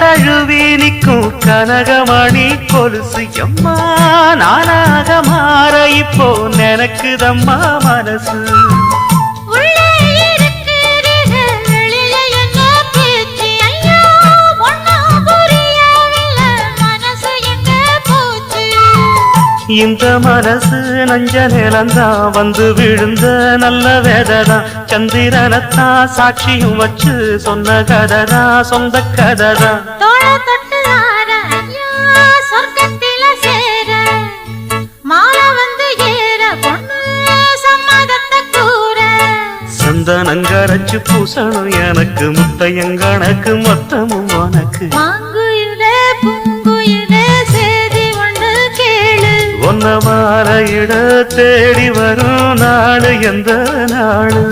தழுவி நிற்கும் கனகமணி கொலுசு. எம்மா நானாக மாற இப்போ நினைக்குதம்மா மனசு. இந்த மனசு நஞ்ச நிலந்தான் வந்து விழுந்த நல்ல வேததான் சந்திரனத்தான் சாட்சியும் வச்சு சொன்ன கததான் சொந்த கததான். சந்தனங்கரைச்சு பூசணும் எனக்கு முத்தையங்கணக்கு மொத்தமும் உனக்கு. மனமாற இட தேடி வரும் நாடு எந்த நாடு